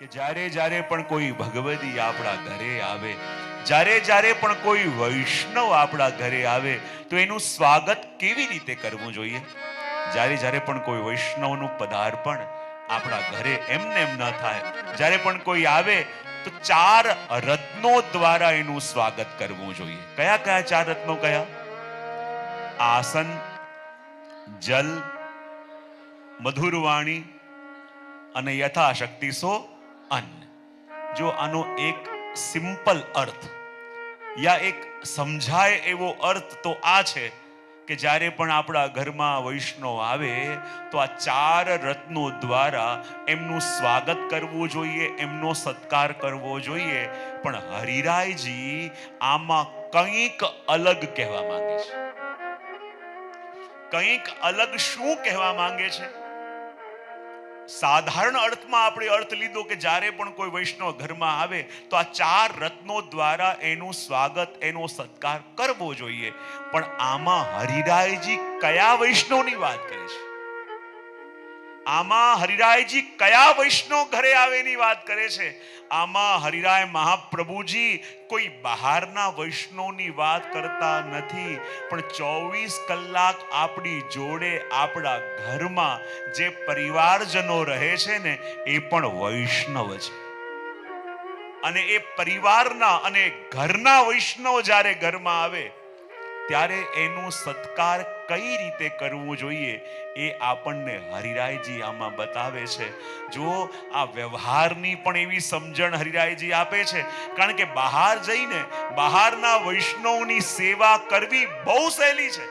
કે જ્યારે જ્યારે પણ કોઈ ભગવદી આપણા ઘરે આવે, જ્યારે જ્યારે પણ કોઈ વૈષ્ણવ આપણા ઘરે આવે, તો એનું સ્વાગત કેવી રીતે કરવું જોઈએ? જ્યારે જ્યારે પણ કોઈ વૈષ્ણવનું પદાર્પણ આપણા ઘરે એમને એમ ન થાય, જ્યારે પણ કોઈ આવે, તો ચાર રત્નો દ્વારા એનું સ્વાગત કરવું જોઈએ. કયા કયા ચાર રત્નો કયા? આસન, જલ મધુર વાણી અને યથાશક્તિ સો અન્ન. જો આનો એક સિમ્પલ અર્થ યા એક સમજાય એવો અર્થ તો આ છે કે જ્યારે પણ આપણા ઘરમાં વૈષ્ણવ આવે તો આ ચાર રત્નો દ્વારા એમનું સ્વાગત કરવું જોઈએ, એમનો સત્કાર કરવો જોઈએ. પણ હરિરાયજી આમાં કંઈક અલગ કહેવા માંગે છે. કંઈક અલગ શું કહેવા માંગે છે? સાધારણ અર્થમાં આપણે અર્થ લીધો કે જ્યારે પણ કોઈ વૈષ્ણવ ઘરમાં આવે, તો આ ચાર રત્નો દ્વારા એનું સ્વાગત, એનો સત્કાર કરવો જોઈએ. પણ આમાં હરિરાયજી કયા વૈષ્ણવની વાત કરે છે? આમાં હરિરાયજી કયા વૈષ્ણવ ઘરે આવેની વાત કરે છે? આમાં હરિરાય મહાપ્રભુજી કોઈ બહારના વૈષ્ણવની વાત કરતા નથી, પણ ચોવીસ કલાક આપણી જોડે આપણા ઘરમાં જે પરિવારજનો રહે છે ને, એ પણ વૈષ્ણવ છે અને એ પરિવારના અને ઘરના વૈષ્ણવ જ્યારે ઘરમાં આવે, ત્યારે એનું સત્કાર કઈ રીતે કરવું જોઈએ એ આપણને હરિરાયજી આમાં બતાવે છે. જો આ વ્યવહારની પણ એવી સમજણ હરિરાયજી આપે છે. કારણ કે બહાર જઈને બહારના વૈષ્ણવની સેવા કરવી બહુ સહેલી છે.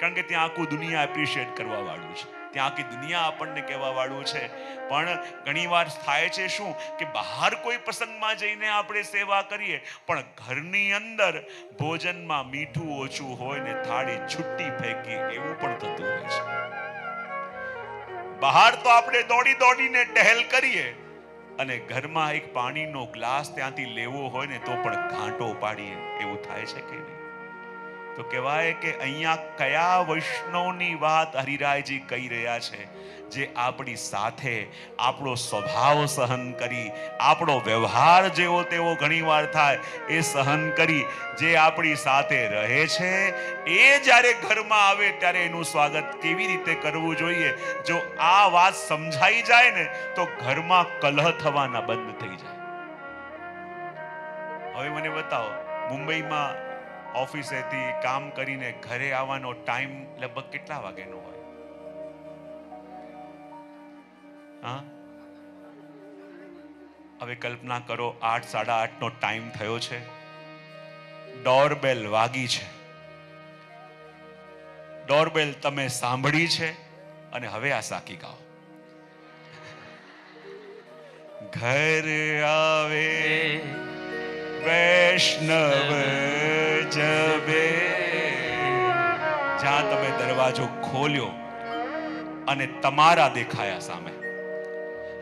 કારણ કે ત્યાં આખું દુનિયા એપ્રિશિએટ કરવા વાળું છે. ત્યાં આખી દુનિયા આપણને કહેવા વાળું છે. પણ ઘણીવાર થાય છે શું કે બહાર કોઈ પ્રસંગમાં જઈને આપણે સેવા કરીએ, પણ ઘરની અંદર ભોજનમાં મીઠું ઓછું હોય ને થાળી છુટ્ટી ફેંકી એવું પણ થતું હોય છે. બહાર તો આપણે દોડી દોડીને ટહેલ કરીએ અને ઘરમાં એક પાણીનો ગ્લાસ ત્યાંથી લેવો હોય ને તો પણ ઘાંટો પાડીએ, એવું થાય છે કે નહીં? તો કહેવાય કે અહીંયા કયા વૈષ્ણવની વાત હરિરાયજી કહી રહ્યા છે? જે આપણી સાથે આપણો સ્વભાવ સહન કરી, આપણો વ્યવહાર જેવો તેવો ઘણીવાર થાય, એ સહન કરી જે આપણી સાથે રહે છે, એ જ્યારે ઘરમાં આવે ત્યારે એનું સ્વાગત કેવી રીતે કરવું જોઈએ? જો આ વાત સમજાઈ જાય ને, તો ઘરમાં કલહ થવાના બંધ થઈ જાય. હવે મને બતાવો, મુંબઈમાં ઓફિસેથી કામ કરીને ઘરે આવવાનો ટાઈમ લગભગ કેટલા વાગ્યાનો હોય? હા? હવે કલ્પના કરો આઠ, સાડા આઠ નો ટાઈમ થયો છે. ડોરબેલ વાગી છે. ડોરબેલ તમે સાંભળી છે અને હવે આ સાકી ગાઓ. ઘર આવે. વૈષ્ણવ જબે. જ્યાં તમે દરવાજો ખોલ્યો અને તમારા દેખાયા સામે.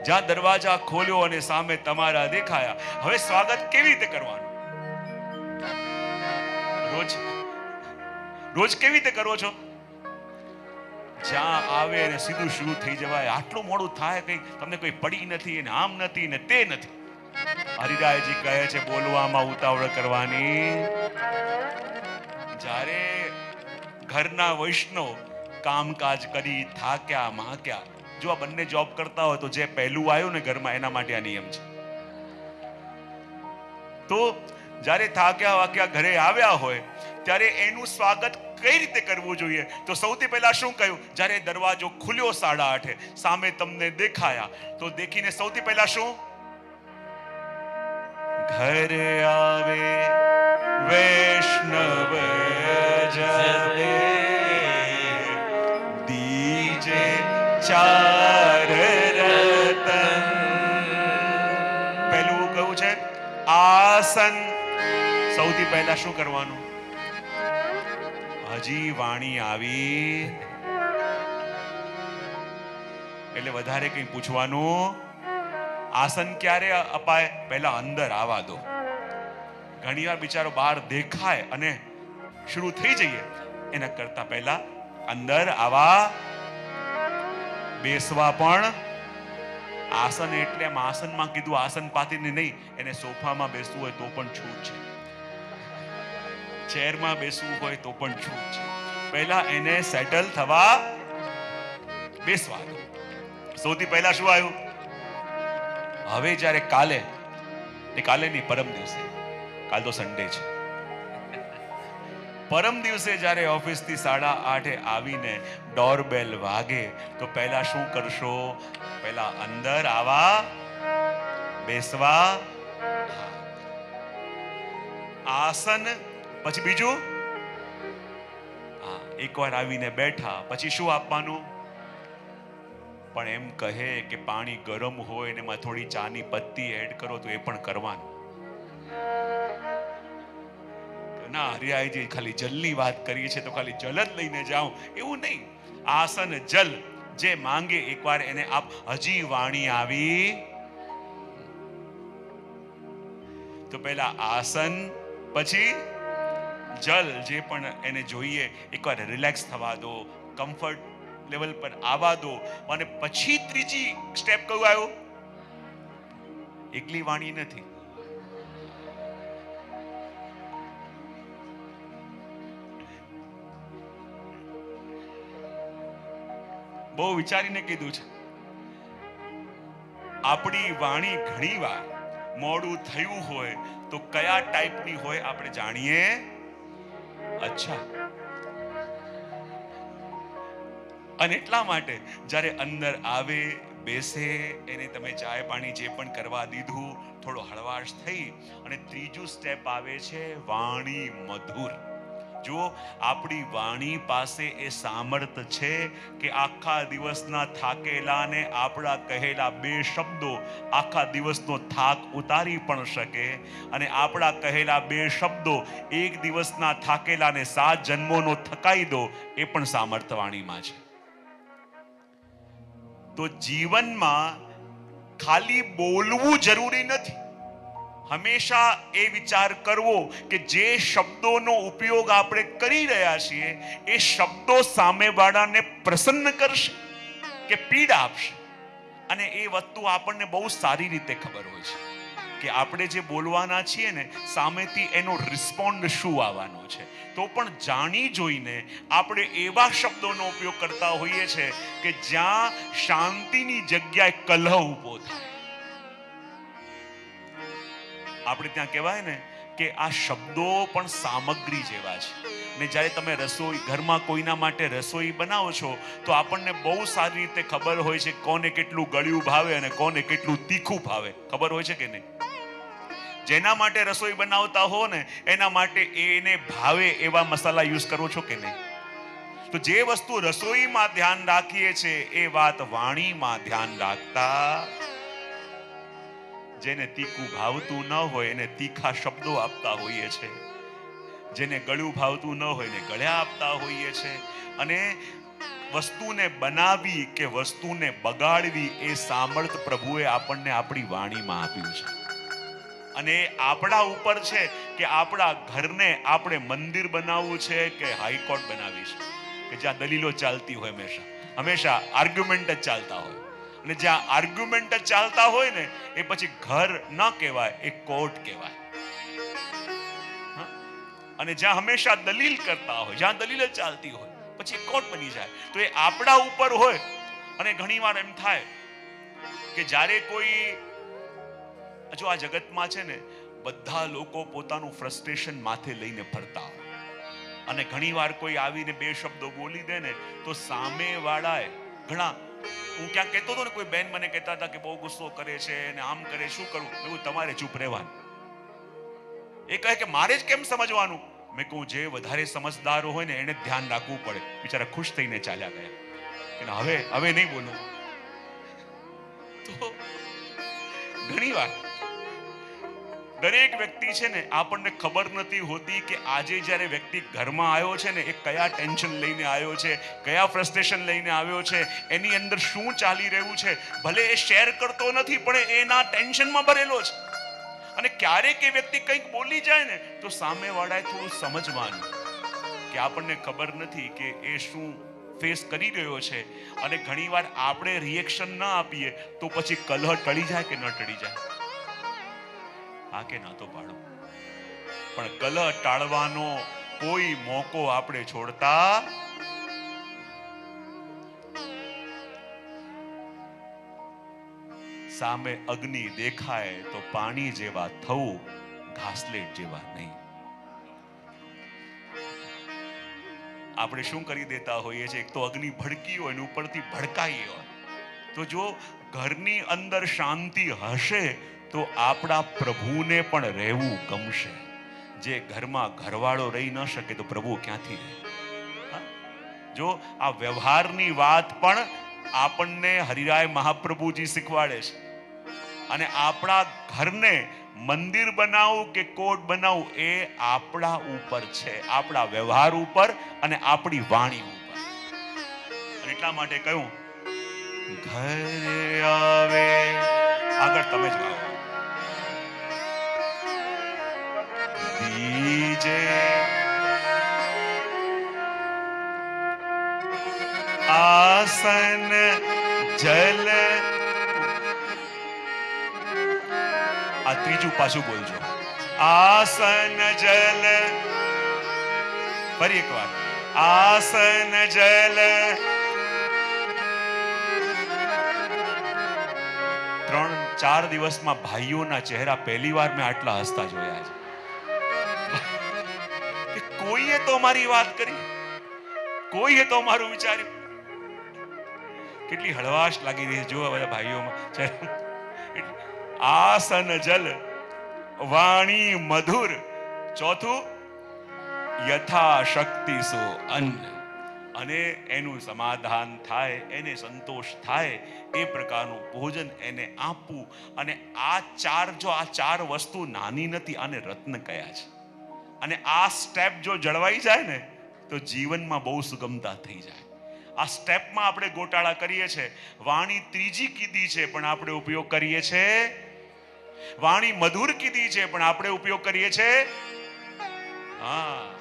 જ્યાં દરવાજા ખોલ્યો અને સામે તમારા દેખાયા. હવે સ્વાગત કેવી રીતે કરવાનું? રોજ રોજ કેવી રીતે કરો છો? જ્યાં આવે અને સીધું શરૂ થઈ જવાય. આટલું મોડું થાય કઈ, તમને કોઈ પડી નથી ને આમ નથી ને તે નથી. હરિરાયજી કહે છે, બોલવામાં ઉતાવળ કરવાની. જ્યારે ઘરના વૈષ્ણવ કામકાજ કરી થાક્યા માક્યા જો આ બંને જોબ કરતા હોય તો જે પહેલું આવ્યું ને ઘરમાં, એના માટે આ નિયમ છે. તો જ્યારે થાક્યા, વાક્યા ઘરે આવ્યા હોય, ત્યારે એનું સ્વાગત કઈ રીતે કરવું જોઈએ? તો સૌથી પહેલા શું કહ્યું? જ્યારે દરવાજો ખુલ્યો સાડા આઠે, સામે તમને દેખાયા, તો દેખીને સૌથી પહેલા શું? ઘર આવે વૈષ્ણવ જબે દીજે ચાર રતન પહેલું કહ્યું છે આસન સૌથી પહેલા શું કરવાનું હજી વાણી આવી એટલે વધારે કંઈ પૂછવાનું આસન ક્યારે અપાય? પહેલા અંદર આવવા દો. ઘણીવાર બિચારો બહાર દેખાય અને શરૂ થઈ જઈએ. એના કરતા પહેલા અંદર આવા બેસવા પણ આસન એટલે આસનમાં કીધું આસન પાતીને નહીં, એને સોફામાં બેસવું હોય તો પણ છૂટ છે. ચેરમાં બેસવું હોય તો પણ છૂટ છે. પહેલા એને સેટલ થવા બેસવા સૌથી પહેલા શું આવ્યું? હવે જ્યારે કાલે, એ કાલે નહીં પરમ દિવસે, કાલ તો સન્ડે છે. પરમ દિવસે જ્યારે ઓફિસથી સાડા આઠે આવીને ડોરબેલ વાગે, તો પહેલા શું કરશો? પહેલા અંદર આવા, બેસવા આસન, પછી બીજું? એકવાર આવીને બેઠા, પછી શું આપવાનું? પણ એમ કહે કે પાણી ગરમ હોય ને એમાં થોડી ચાની પત્તી એડ કરો તો એ પણ કરવાનું. ના હરિયાજી ખાલી જલની વાત કરીએ છીએ તો ખાલી જલ જ લઈને જાઉં. એવું નહીં. આસન જલ. જે માંગે એકવાર એને આપ હજી વાણી આવી. તો પહેલા આસન, પછી જલ. જે પણ એને જોઈએ, એકવાર રિલેક્સ થવા દો. કમ્ફર્ટ લેવલ પર આવવા દો. અને પછી ત્રીજી સ્ટેપ કયું આવ્યો? એકલી વાણી નથી. બહુ વિચારીને કીધું છે. આપણી વાણી ઘણીવાર મોડું થયું હોય તો કયા ટાઈપની હોય આપણે જાણીએ? અચ્છા. અને એટલા માટે જ્યારે અંદર આવે, બેસે, એને તમે ચાય પાણી જે પણ કરવા દીધું, થોડો હળવાશ થઈ અને ત્રીજું સ્ટેપ આવે છે વાણી મધુર. જુઓ, આપણી વાણી પાસે એ સામર્થ છે કે આખા દિવસના થાકેલાને આપણા કહેલા બે શબ્દો આખા દિવસનો થાક ઉતારી પણ શકે અને આપણા કહેલા બે શબ્દો એક દિવસના થાકેલાને સાત જન્મોનો થકાઈ દો એ પણ સામર્થ વાણીમાં છે. તો જીવનમાં ખાલી બોલવું જરૂરી નથી. હંમેશા એ વિચાર કરવો કે જે શબ્દોનો ઉપયોગ આપણે કરી રહ્યા છીએ, એ શબ્દો સામેવાળાને પ્રસન્ન કરશે કે પીડા આપશે. અને એ વસ્તુ આપણને બહુ સારી રીતે ખબર હોય છે. કે આપણે જે બોલવાના છીએ ને, સામેથી એનો રિસ્પોન્ડ શું આવવાનો છે? તો પણ જાણી જોઈને આપણે એવા શબ્દોનો ઉપયોગ કરતા હોઈએ છે કે જ્યાં શાંતિની જગ્યાએ કલહ ઊભો થાય. આપણે ત્યાં કહેવાય ને કે આ શબ્દો પણ સામગ્રી જેવા છે. ને જ્યારે તમે રસોઈ, ઘરમાં કોઈના માટે રસોઈ બનાવો છો, તો આપણને બહુ સારી રીતે ખબર હોય છે કોને કેટલું ગળ્યું ભાવે અને કોને કેટલું તીખું ભાવે. ખબર હોય છે કે નહીં? જેના માટે રસોઈ બનાવતા હો ને, એના માટે એને ભાવે એવા મસાલા યુઝ કરો છો કે નહીં? તો જે વસ્તુ રસોઈમાં ધ્યાન રાખીએ છે, એ વાત વાણીમાં ધ્યાન રાખતા. જેને તીખું ભાવતું ન હોય, એને તીખા શબ્દો આપતા હોઈએ છે. જેને ગળ્યું ભાવતું ન હોય, એને ગળ્યા આપતા હોઈએ છે. અને વસ્તુને બનાવી કે વસ્તુને બગાડવી, એ સામર્થ પ્રભુએ આપણને આપણી વાણીમાં આપ્યું છે. અને આપણા ઉપર છે કે આપણા ઘરને આપણે મંદિર બનાવવું છે કે હાઈકોર્ટ બનાવી છે? કે જ્યાં દલીલો ચાલતી હોય હંમેશા? હંમેશા આર્ગ્યુમેન્ટ જ ચાલતા હોય. અને જ્યાં આર્ગ્યુમેન્ટ જ ચાલતા હોય ને, એ પછી ઘર ન કહેવાય, એ કોર્ટ કહેવાય. અને જ્યાં હંમેશા દલીલ કરતા હોય, જ્યાં દલીલ જ ચાલતી હોય, પછી કોર્ટ બની જાય. તો એ આપણા ઉપર હોય. અને ઘણીવાર એમ થાય કે જ્યારે કોઈ જો આ જગતમાં છે ને, બધા લોકો પોતાનું ફ્રસ્ટ્રેશન માથે લઈને ફરતા હોય. અને ઘણીવાર કોઈ આવીને બે શબ્દો બોલી દે ને, તો સામે વાળાએ ઘણા, હું ક્યાંક કહેતો હતો ને, કોઈ બેન મને કહેતા હતા કે બહુ ગુસ્સો કરે છે ને આમ કરે, શું કરવું એવું તમારે ચૂપ રહેવાનું. એ કહે કે, મારે જ કેમ સમજવાનું? મેં કહું, જે વધારે સમજદાર હોય ને, એને ધ્યાન રાખવું પડે. બિચારા ખુશ થઈને ચાલ્યા ગયા. હવે હવે નહીં બોલું તો ઘણી વાર દરેક વ્યક્તિ છે ને, આપણને ખબર નથી હોતી કે આજે જ્યારે વ્યક્તિ ઘરમાં આવ્યો છે ને, એ કયા ટેન્શન લઈને આવ્યો છે, કયા ફ્રસ્ટ્રેશન લઈને આવ્યો છે, એની અંદર શું ચાલી રહ્યું છે, ભલે એ શેર કરતો નથી, પણ એના ટેન્શનમાં ભરેલો છે. અને ક્યારેક એ વ્યક્તિ કંઈક બોલી જાય ને, તો સામેવાળાએ થોડું સમજવાનું કે આપણને ખબર નથી કે એ શું ફેસ કરી રહ્યો છે. અને ઘણીવાર આપણે રિએક્શન ના આપીએ, તો પછી કલહ ટળી જાય કે ન ટળી જાય. હા કે પાડો પણ કલહ ટાળવાનો કોઈ મોકો આપણે છોડતા સામે અગ્નિ દેખાય તો પાણી જેવા થવું ઘાસલેટ જેવા નહીં. આપણે શું કરી દેતા હોઈએ છીએ? એક તો અગ્નિ ભડકી હોય ને ઉપરથી ભડકાઈ હોય. તો જો ઘરની અંદર શાંતિ હશે તો આપણા પ્રભુને પણ રહેવું ગમશે. જે ઘરમાં ઘરવાળો રહી ન શકે તો પ્રભુ ક્યાંથી રહે? જો આ વ્યવહારની વાત પણ આપણને હરિરાય મહાપ્રભુજી શીખવાડે છે. અને આપણા ઘરને મંદિર બનાવવું કે કોટ બનાવવું એ આપણા ઉપર છે. આપણા વ્યવહાર ઉપર અને આપણી વાણી ઉપર. એટલા માટે કહ્યું, ઘરે આવે. આગળ તમે જ ગાઓ દીજે આસન જલ આ ત્રીજું પાછું બોલજો આસન જલ ફરી એક વાર આસન જલ ત્રણ, ચાર દિવસમાં ભાઈઓના ચહેરા પહેલી વાર મેં આટલા હસતા જોયા છે. કે કોઈએ તો મારી વાત કરી? કોઈએ તો મારું વિચાર્યું? કેટલી હળવાશ લાગી રહી છે. જો બધા ભાઈઓમાં. આસન જલ, વાણી મધુર, ચોથું યથાશક્તિ સો અન્ન. અને એનું સમાધાન થાય, એને સંતોષ થાય, એ પ્રકારનું ભોજન એને આપવું. અને આ ચાર, જો આ ચાર વસ્તુ નાની નથી, આને રત્ન કયા છે? અને આ સ્ટેપ જો જળવાઈ જાય ને, તો જીવનમાં બહુ સુગમતા થઈ જાય. આ સ્ટેપમાં આપણે ગોટાળા કરીએ છીએ. વાણી ત્રીજી કીધી છે પણ આપણે ઉપયોગ કરીએ છીએ. વાણી મધુર કીધી છે પણ આપણે ઉપયોગ કરીએ છીએ. હા.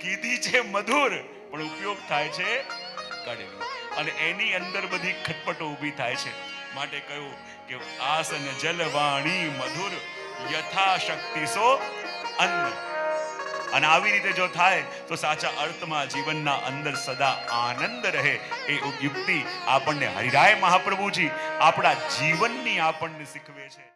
કીધી છે મધુર, પણ ઉપયોગ થાય છે અને એની અંદર બધી ખટપટો ઊભી થાય છે. માટે કહ્યું કે આસન જલવાણી મધુર યથાશક્તિ સો અન્ન. અને આવી રીતે જો થાય, તો સાચા અર્થમાં જીવનના અંદર સદા આનંદ રહે. એ યુક્તિ આપણને હરિરાય મહાપ્રભુજી આપણા જીવનની આપણને શીખવે છે.